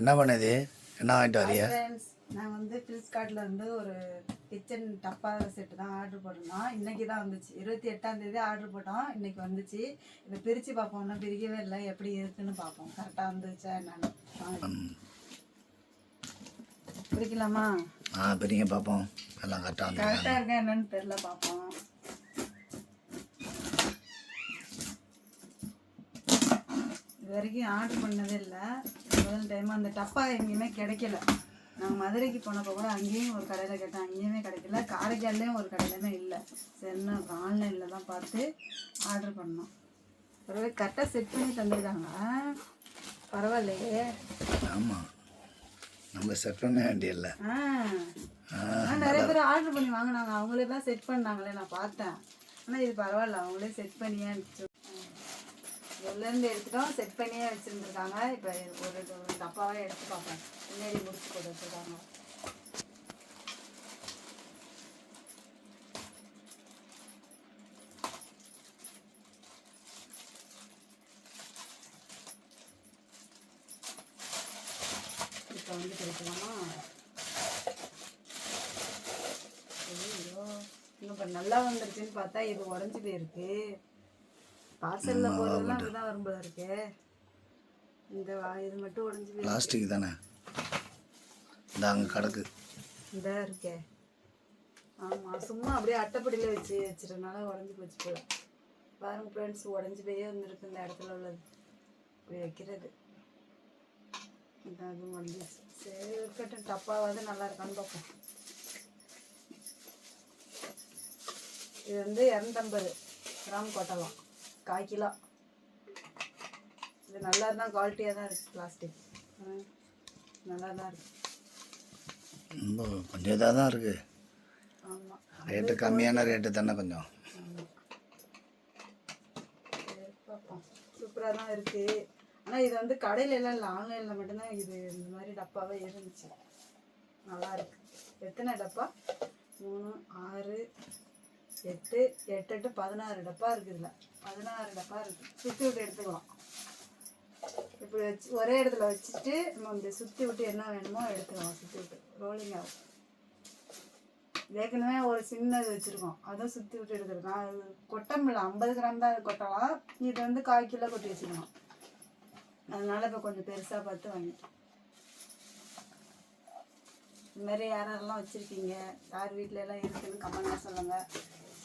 என்ன பண்ணுது? என்ன வாங்கிட்டு வரியா? நான் வந்து ஃப்ளிப்கார்ட்டில் வந்து ஒரு கிச்சன் டப்பா செட்டு தான் ஆர்டர் போட்டிருந்தோம். இன்னைக்கு தான் வந்துச்சு. இருபத்தி எட்டாம் தேதி ஆர்டர் போட்டோம். இன்னைக்கு வந்துச்சு. இதை பிரித்து பார்ப்போம். இன்னும் பிரிக்கவே இல்லை. எப்படி இருக்குன்னு பார்ப்போம். கரெக்டாக வந்துச்சா என்னன்னு. பிரிக்கலாமா? ஆ பெரியங்க பார்ப்போம். எல்லாம் கரெக்டாக வந்து கரெக்டாக இருக்கா என்னன்னு தெரில பார்ப்போம். இது வரைக்கும் ஆர்டர் பண்ணதே இல்லை. முதல் டைம் அந்த டப்பா எங்கேயுமே கிடைக்கல. நாங்கள் மதுரைக்கு போனப்போ கூட அங்கேயும் ஒரு கடையில் கேட்டேன். அங்கேயுமே கிடைக்கல. காரைக்கால்லையும் ஒரு கடையிலுமே இல்லை. சரின்னு அப்புறம் ஆன்லைனில் தான் பார்த்து ஆர்டர் பண்ணோம். ஒருவே கரெக்டாக செட் பண்ணி தந்துருக்காங்க பரவாயில்லையே. ஆமாம் நம்ம செட் பண்ண வேண்டியதில்லை. நிறைய பேர் ஆர்டர் பண்ணி வாங்கினாங்க. அவங்களே தான் செட் பண்ணாங்களே நான் பார்த்தேன். ஆனால் இது பரவாயில்ல. அவங்களே செட் பண்ணியே வச்சு எடுத்துட்டோம்? செட் பண்ணியே வச்சுருந்துருக்காங்க. இப்போ ஒரு ஒரு டப்பாவே எடுத்து பார்ப்பேன் முன்னாடி முடிச்சு போட்டு வச்சுருக்காங்க இப்போ வந்து கிடைக்கலாமா ஐயோ இன்னும் இப்போ நல்லா வந்துருச்சுன்னு பார்த்தா இது உடஞ்சி போயிருக்கு. பார்சலில் போகிறதுலாம் இதுதான் வரும் போல இருக்கு. இந்த இது மட்டும் உடஞ்சி பிளாஸ்டிக் தானே? இந்த அங்கே கிடக்கு. இந்த இருக்கே. ஆமாம் சும்மா அப்படியே அட்டைப்படியில் வச்சு வச்சிருந்தனால உடஞ்சி போச்சு போல. பாருங்க ஃப்ரெண்ட்ஸ் உடஞ்சி போயே வந்துருக்கு இந்த இடத்துல உள்ளது. இப்படி வைக்கிறது. இந்த அது உடஞ்சிச்சு சரி இருக்கட்டும் டப்பாவாவது நல்லா இருக்கான்னு பார்ப்போம். இது வந்து இரநூத்தம்பது கிராம் கொட்டலாம் கால் கிலோ இது நல்லா தான் குவாலிட்டியாக தான் இருக்குது பிளாஸ்டிக் நல்லா தான் இருக்குது ரொம்ப கொஞ்சம் இதாக தான் இருக்குது ஆமாம் ரேட்டு கம்மியான ரேட்டு தானே கொஞ்சம். சூப்பராக தான் இருக்குது ஆனால் இது வந்து கடையில எல்லாம் இல்லை ஆன்லைனில் மட்டும்தான் இது இந்த மாதிரி டப்பாவே இருந்துச்சு. நல்லா இருக்கு. எத்தனை டப்பா? மூணு ஆறு எட்டு எட்டு எட்டு பதினாறு டப்பா இருக்குது இதில். பதினாறு டப்பா இருக்குது சுற்றி விட்டு எடுத்துக்கலாம். இப்படி வச்சு ஒரே இடத்துல வச்சுட்டு நம்ம இந்த சுற்றி விட்டு என்ன வேணுமோ எடுத்துக்கலாம் சுற்றி விட்டு. ரோலிங் ஆகும் ஏற்கனவே ஒரு சின்னது வச்சுருக்கோம். அதுவும் சுற்றி விட்டு எடுத்துருக்கோம் அது கொட்டமில்ல ஐம்பது கிராம் தான் கொட்டலாம். இது வந்து கால் கிலோ கொட்டி வச்சுக்கலாம் அதனால இப்போ கொஞ்சம் பெருசாக பார்த்து வாங்கிட்டோம் இந்த மாதிரி யாரெல்லாம் வச்சுருக்கீங்க? யார் வீட்டில எல்லாம் இருக்குன்னு கமெண்ட்ல சொல்லுங்கள்